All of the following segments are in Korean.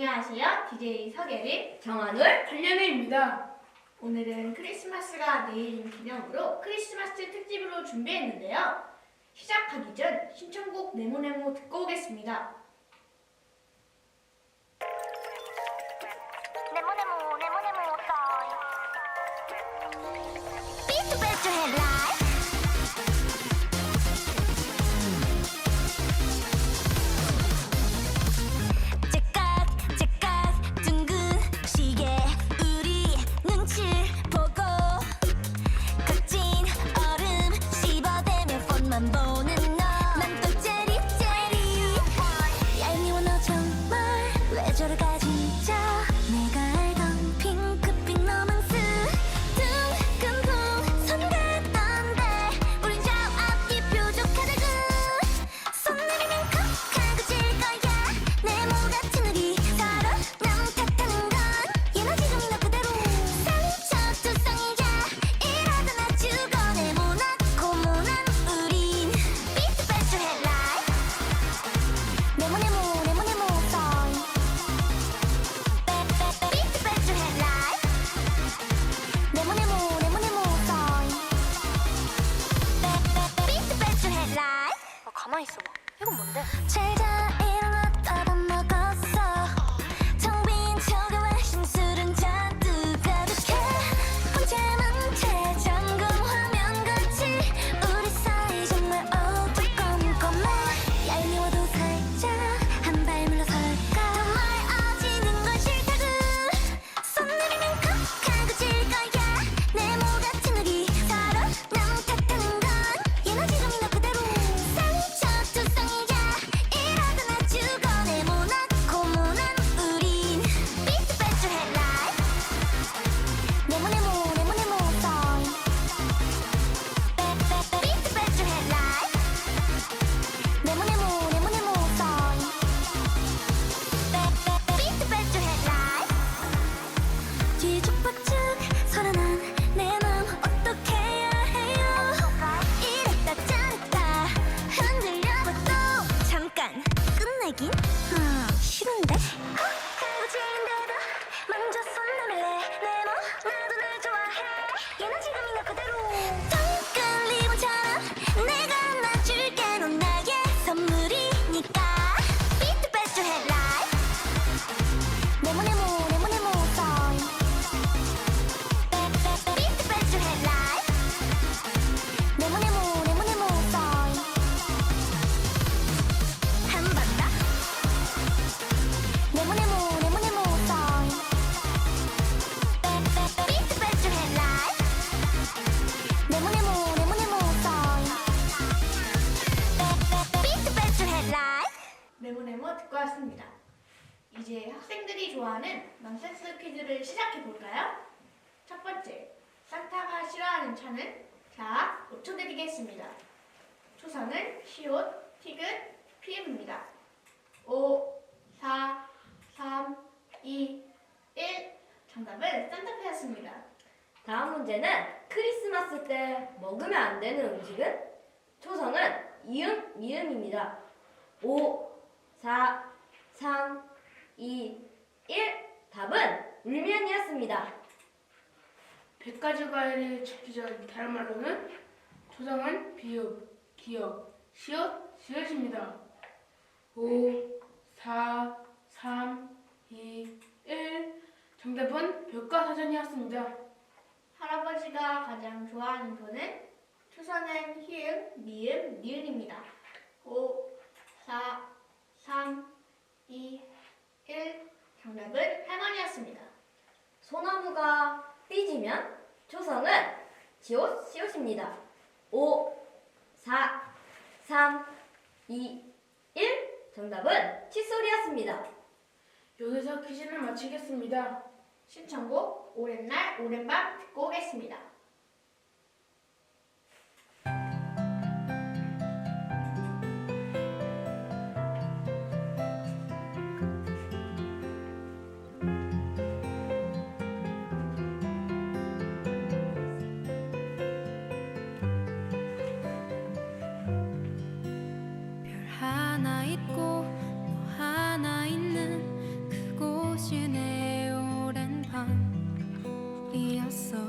안녕하세요. DJ 서계리. 정한울 한련우입니다. 오늘은 크리스마스가 내일인 기념으로 크리스마스 특집으로 준비했는데요. 시작하기 전 신청곡 네모네모 듣고 오겠습니다. 왔습니다. 이제 학생들이 좋아하는 넌센스 퀴즈를 시작해 볼까요? 첫 번째, 산타가 싫어하는 차는? 자, 5초 드리겠습니다. 초성은 시옷, 티귿, 피읍입니다. 5, 4, 3, 2, 1. 정답은 산타페였습니다. 다음 문제는 크리스마스 때 먹으면 안 되는 음식은 초성은 이응 미음입니다 5 4 3 2 1 답은 울면이었습니다 100가지 과일을 전 다른 말로는 초성은 비읍, 기역, 시옷, 시옷입니다. 5, 4, 3, 2, 1 정답은 벽과사전이었습니다. 할아버지가 가장 좋아하는 돈은 초선은 히읗, 미음, 니은입니다. 5, 4, 3, 2, 1. 정답은 할머니였습니다. 소나무가 삐지면 초성은 지옷 시옷입니다 5 4 3 2 1 정답은 칫솔이었습니다 여기서 퀴즈를 마치겠습니다. 신청곡 오랜 날 오랜 밤 듣고 오겠습니다. 알았어.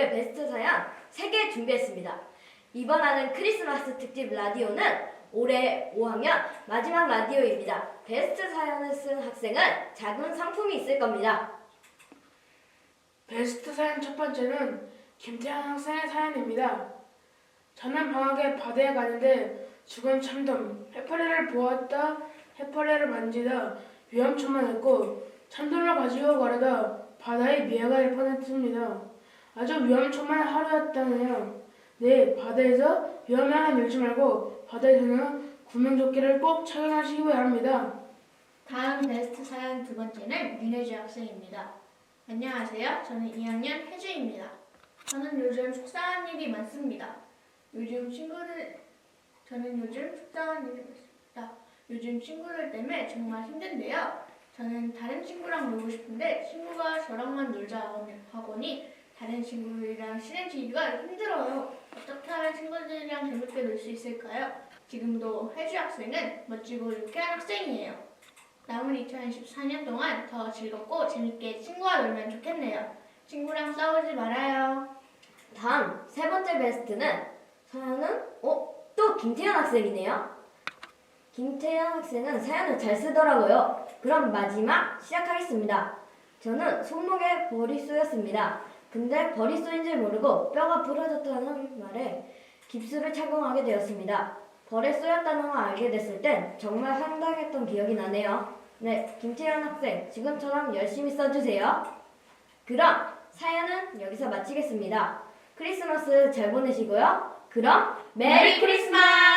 올해 베스트 사연 3개 준비했습니다. 이번 하는 크리스마스 특집 라디오는 올해 5학년 마지막 라디오입니다. 베스트 사연을 쓴 학생은 작은 상품이 있을 겁니다. 베스트 사연 첫 번째는 김태환 학생의 사연입니다. 저는 방학에 바다에 가는데 죽은 참돔, 해파리를 보았다, 해파리를 만지다 위험천만했고 참돔을 가지고 가려다 바다에 미아가 일 뻔했습니다. 아주 위험천만한 하루였다네요. 네, 바다에서 위험한 일지 말고 바다에서는 구명조끼를 꼭 착용하시기 바랍니다. 다음 베스트 사연 두 번째는 윤혜주 학생입니다. 안녕하세요. 저는 2학년 혜주입니다. 저는 요즘 속상한 일이 많습니다. 요즘 친구를 저는 요즘 속상한 일이 많습니다. 요즘 친구들 때문에 정말 힘든데요. 저는 다른 친구랑 놀고 싶은데 친구가 저랑만 놀자 하거니 다른 친구들이랑 친해지기가 힘들어요. 어떻게 하면 친구들이랑 재밌게 놀 수 있을까요? 지금도 혜주 학생은 멋지고 유쾌한 학생이에요. 남은 2014년 동안 더 즐겁고 재밌게 친구와 놀면 좋겠네요. 친구랑 싸우지 말아요. 다음 세 번째 베스트는 사연은 어? 또 김태현 학생이네요. 김태현 학생은 사연을 잘 쓰더라고요. 그럼 마지막 시작하겠습니다. 저는 손목에 벌이 쏘였습니다. 근데 벌이 쏘인 줄 모르고 뼈가 부러졌다는 말에 깁스를 착용하게 되었습니다. 벌에 쏘였다는 걸 알게 됐을 땐 정말 황당했던 기억이 나네요. 네, 김태현 학생 지금처럼 열심히 써주세요. 그럼 사연은 여기서 마치겠습니다. 크리스마스 잘 보내시고요. 그럼 메리 크리스마스!